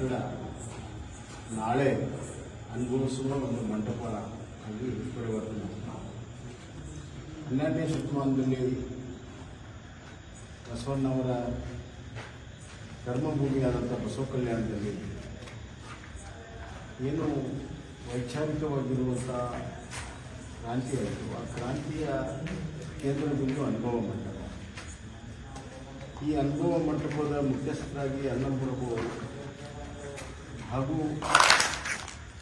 ಕಟ್ಟಡ ನಾಳೆ ಅನುಭವಿಸುವ ಒಂದು ಮಂಟಪ ಆಗಿ ಪರಿವರ್ತನೆ. ಹನ್ನೆರಡನೇ ಶತಮಾನದಲ್ಲಿ ಬಸವಣ್ಣವರ ಕರ್ಮಭೂಮಿಯಾದಂಥ ಬಸವ ಕಲ್ಯಾಣದಲ್ಲಿ ಏನು ವೈಚಾರಿಕವಾಗಿರುವಂಥ ಕ್ರಾಂತಿ ಆ ಕ್ರಾಂತಿಯ ಕೇಂದ್ರದಲ್ಲಿ ಅನುಭವ ಮಂಟಪ ಈ ಅನುಭವ ಮಂಟಪದ ಮುಖ್ಯಸ್ಥರಾಗಿ ಅನ್ನಂಪ್ರಭು ಅವರು ಹಾಗೂ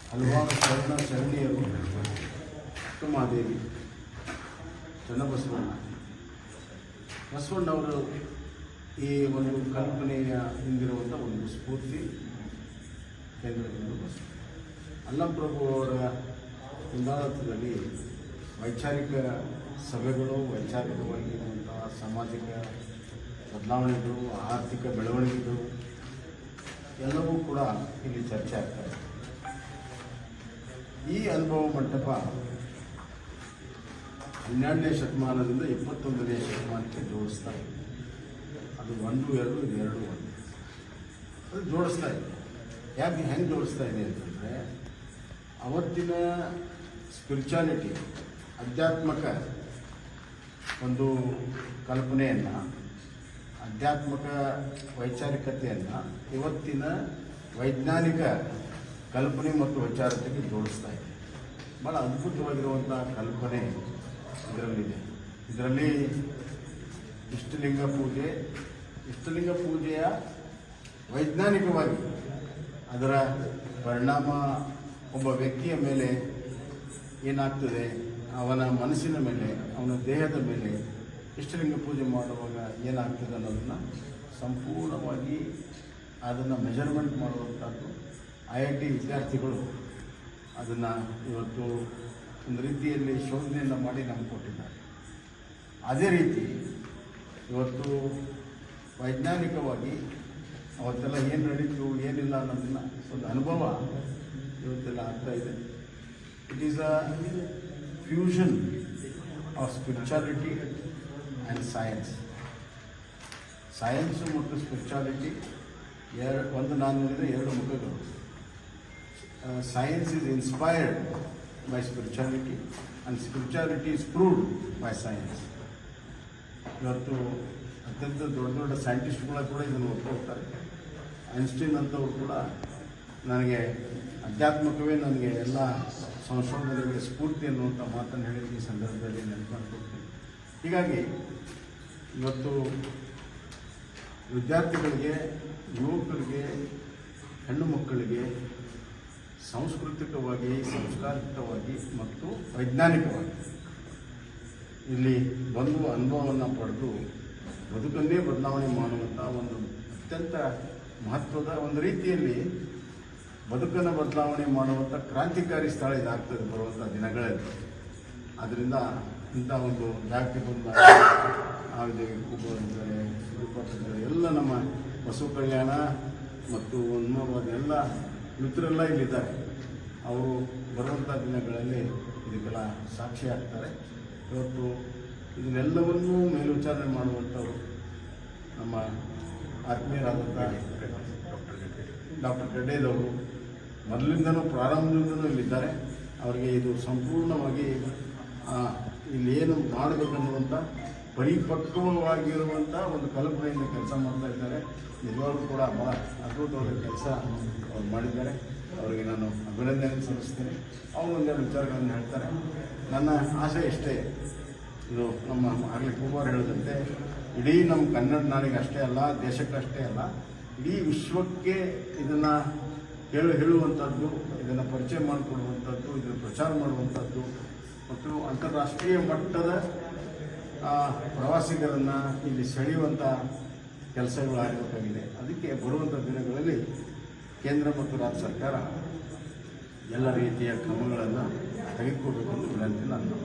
ಹಲವಾರು ಶರಣ ಶರಣೀಯರು ಉತ್ತಮಾದೇವಿ, ಚನ್ನಬಸವಣ್ಣ. ಬಸವಣ್ಣವರು ಈ ಒಂದು ಕಲ್ಪನೆಯ ಹಿಂದಿರುವಂಥ ಒಂದು ಸ್ಫೂರ್ತಿ ಕೇಂದ್ರಬಿಂದು ಬಸವ ಅಲ್ಲಂಪ್ರಭು ಅವರ ಮುಂದಾಳತ್ವದಲ್ಲಿ ವೈಚಾರಿಕ ಸಭೆಗಳು, ವೈಚಾರಿಕವಾಗಿರುವಂತಹ ಸಾಮಾಜಿಕ ಬದಲಾವಣೆಗಳು, ಆರ್ಥಿಕ ಬೆಳವಣಿಗೆಗಳು ಎಲ್ಲವೂ ಕೂಡ ಇಲ್ಲಿ ಚರ್ಚೆ ಆಗ್ತದೆ ಈ ಅನುಭವ ಮಂಟಪ ಹನ್ನೆರಡನೇ ಶತಮಾನದಿಂದ ಇಪ್ಪತ್ತೊಂದನೇ ಶತಮಾನಕ್ಕೆ ಜೋಡಿಸ್ತಾ ಇದೆ. ಅದು ಒಂದು, ಎರಡು, ಇದು ಎರಡು, ಒಂದು. ಅದು ಜೋಡಿಸ್ತಾ ಇದೆ. ಯಾಕೆ ಹೆಂಗೆ ಜೋಡಿಸ್ತಾ ಇದೆ ಅಂತಂದರೆ, ಅವತ್ತಿನ ಸ್ಪಿರಿಚುಯಾಲಿಟಿ ಆಧ್ಯಾತ್ಮಕ ಒಂದು ಕಲ್ಪನೆಯನ್ನು ಆಧ್ಯಾತ್ಮಿಕ ವೈಚಾರಿಕತೆಯನ್ನು ಇವತ್ತಿನ ವೈಜ್ಞಾನಿಕ ಕಲ್ಪನೆ ಮತ್ತು ವಿಚಾರತೆಗೆ ಜೋಡಿಸ್ತಾ ಇದೆ. ಭಾಳ ಅದ್ಭುತವಾಗಿರುವಂಥ ಕಲ್ಪನೆ ಇದರಲ್ಲಿದೆ. ಇದರಲ್ಲಿ ಇಷ್ಟಲಿಂಗ ಪೂಜೆ, ಇಷ್ಟಲಿಂಗ ಪೂಜೆಯ ವೈಜ್ಞಾನಿಕವಾಗಿ ಅದರ ಪರಿಣಾಮ ಒಬ್ಬ ವ್ಯಕ್ತಿಯ ಮೇಲೆ ಏನಾಗ್ತದೆ? ಅವನ ಮನಸ್ಸಿನ ಮೇಲೆ, ಅವನ ದೇಹದ ಮೇಲೆ ಇಷ್ಟಲಿಂಗ ಪೂಜೆ ಮಾಡುವಾಗ ಏನಾಗ್ತದೆ ಅನ್ನೋದನ್ನು ಸಂಪೂರ್ಣವಾಗಿ ಅದನ್ನು ಮೆಜರ್ಮೆಂಟ್ ಮಾಡುವಂಥದ್ದು ಐ ಐ ಟಿ ವಿದ್ಯಾರ್ಥಿಗಳು ಅದನ್ನು ಇವತ್ತು ಒಂದು ರೀತಿಯಲ್ಲಿ ಶೋಧನೆಯನ್ನು ಮಾಡಿ ನಮ್ಗೆ ಕೊಟ್ಟಿದ್ದಾರೆ. ಅದೇ ರೀತಿ ಇವತ್ತು ವೈಜ್ಞಾನಿಕವಾಗಿ ಅವತ್ತೆಲ್ಲ ಏನು ನಡೀತು, ಏನಿಲ್ಲ ಅನ್ನೋದನ್ನ ಒಂದು ಅನುಭವ ಇವತ್ತೆಲ್ಲ ಆಗ್ತಾ ಇದೆ. It is a fusion of spirituality and science science ಮತ್ತು ಸ್ಪಿರಿಚುಯಾಲಿಟಿ ಎರಡು, ಒಂದು ನಾನು ನೋಡಿದರೆ ಎರಡು ಮುಖಗಳು. Science is inspired by spirituality and spirituality is proved by science ಇವತ್ತು ಅತ್ಯಂತ ದೊಡ್ಡ ದೊಡ್ಡ ಸೈಂಟಿಸ್ಟ್ಗಳ ಕೂಡ ಇದನ್ನು ಒಪ್ಪಿರ್ತಾರೆ ಐನ್ಸ್ಟೀನ್ ಅಂತವ್ರು ಕೂಡ ನನಗೆ ಅಧ್ಯಾತ್ಮಕವೇ ನನಗೆ ಎಲ್ಲ ಸಂಶೋಧನೆಗಳಿಗೆ ಸ್ಫೂರ್ತಿ ಅನ್ನುವಂಥ ಮಾತನ್ನು ಹೇಳಿದ ಈ ಸಂದರ್ಭದಲ್ಲಿ ನೆನಪಾಗ್ತೀನಿ ಹೀಗಾಗಿ ಇವತ್ತು ವಿದ್ಯಾರ್ಥಿಗಳಿಗೆ, ಯುವಕರಿಗೆ, ಹೆಣ್ಣು ಮಕ್ಕಳಿಗೆ ಸಾಂಸ್ಕೃತಿಕವಾಗಿ ಸಂಸ್ಕಾರಿತವಾಗಿ ಮತ್ತು ವೈಜ್ಞಾನಿಕವಾಗಿ ಇಲ್ಲಿ ಬಂದು ಅನುಭವವನ್ನು ಪಡೆದು ಬದುಕನ್ನೇ ಬದಲಾವಣೆ ಮಾಡುವಂಥ ಒಂದು ಅತ್ಯಂತ ಮಹತ್ವದ ಒಂದು ರೀತಿಯಲ್ಲಿ ಬದುಕನ್ನು ಬದಲಾವಣೆ ಮಾಡುವಂಥ ಕ್ರಾಂತಿಕಾರಿ ಸ್ಥಳ ಇದಾಗ್ತದೆ ಬರುವಂಥ ದಿನಗಳಲ್ಲಿ. ಆದ್ದರಿಂದ ಇಂಥ ಒಂದು ಜಾಗಕ್ಕೆ ಬಂದ ಕೂಗುವಂತಾರೆ ವಿರೂಪಾಕ್ಷಿದ್ದಾರೆ ಎಲ್ಲ ನಮ್ಮ ಬಸವ ಕಲ್ಯಾಣ ಮತ್ತು ಉನ್ಮೋಹವಾದ ಎಲ್ಲ ಮಿತ್ರರೆಲ್ಲ ಇಲ್ಲಿದ್ದಾರೆ. ಅವರು ಬರುವಂಥ ದಿನಗಳಲ್ಲಿ ಇದಕ್ಕೆಲ್ಲ ಸಾಕ್ಷಿ ಆಗ್ತಾರೆ. ಇವತ್ತು ಇದನ್ನೆಲ್ಲವನ್ನೂ ಮೇಲ್ವಿಚಾರಣೆ ಮಾಡುವಂಥವ್ರು ನಮ್ಮ ಆತ್ಮೀಯರಾದಂಥ ಡಾಕ್ಟರ್ ಗಡ್ಡೇದವರು ಮೊದಲಿಂದನೂ ಪ್ರಾರಂಭದಿಂದನೂ ಇಲ್ಲಿದ್ದಾರೆ. ಅವರಿಗೆ ಇದು ಸಂಪೂರ್ಣವಾಗಿ ಆ, ಇಲ್ಲಿ ಏನು ಮಾಡಬೇಕನ್ನುವಂಥ ಪರಿಪಕ್ವವಾಗಿರುವಂಥ ಒಂದು ಕಲ್ಪನೆಯಿಂದ ಕೆಲಸ ಮಾಡ್ತಾ ಇದ್ದಾರೆ. ನಿಜವಾಗ್ಲೂ ಕೂಡ ಭಾಳ ಅದ್ಭುತವಾದ ಕೆಲಸ ಅವ್ರು ಮಾಡಿದ್ದಾರೆ. ಅವರಿಗೆ ನಾನು ಅಭಿನಂದನೆ ಸಲ್ಲಿಸ್ತೇನೆ. ಅವರು ಒಂದೆರಡು ವಿಚಾರಗಳನ್ನು ಹೇಳ್ತಾರೆ. ನನ್ನ ಆಸೆ ಇಷ್ಟೇ ಇದು ನಮ್ಮ ಆಗಲಿ ಕುಮಾರ್ ಹೇಳಿದಂತೆ ಇಡೀ ನಮ್ಮ ಕನ್ನಡ ನಾಡಿಗೆ ಅಷ್ಟೇ ಅಲ್ಲ ದೇಶಕ್ಕಷ್ಟೇ ಅಲ್ಲ ಇಡೀ ವಿಶ್ವಕ್ಕೆ ಇದನ್ನು ಹೇಳು ಹೇಳುವಂಥದ್ದು ಇದನ್ನು ಪರಿಚಯ ಮಾಡಿಕೊಡುವಂಥದ್ದು ಇದನ್ನು ಪ್ರಚಾರ ಮಾಡುವಂಥದ್ದು ಮತ್ತು ಅಂತಾರಾಷ್ಟ್ರೀಯ ಮಟ್ಟದ ಪ್ರವಾಸಿಗರನ್ನು ಇಲ್ಲಿ ಸೆಳೆಯುವಂಥ ಕೆಲಸಗಳು ಆಗಬೇಕಾಗಿದೆ ಅದಕ್ಕೆ ಬರುವಂಥ ದಿನಗಳಲ್ಲಿ ಕೇಂದ್ರ ಮತ್ತು ರಾಜ್ಯ ಸರ್ಕಾರ ಎಲ್ಲ ರೀತಿಯ ಕ್ರಮಗಳನ್ನು ತೆಗೆದುಕೋಬೇಕು ಅಂತ ವಿನಂತಿ ನಾನು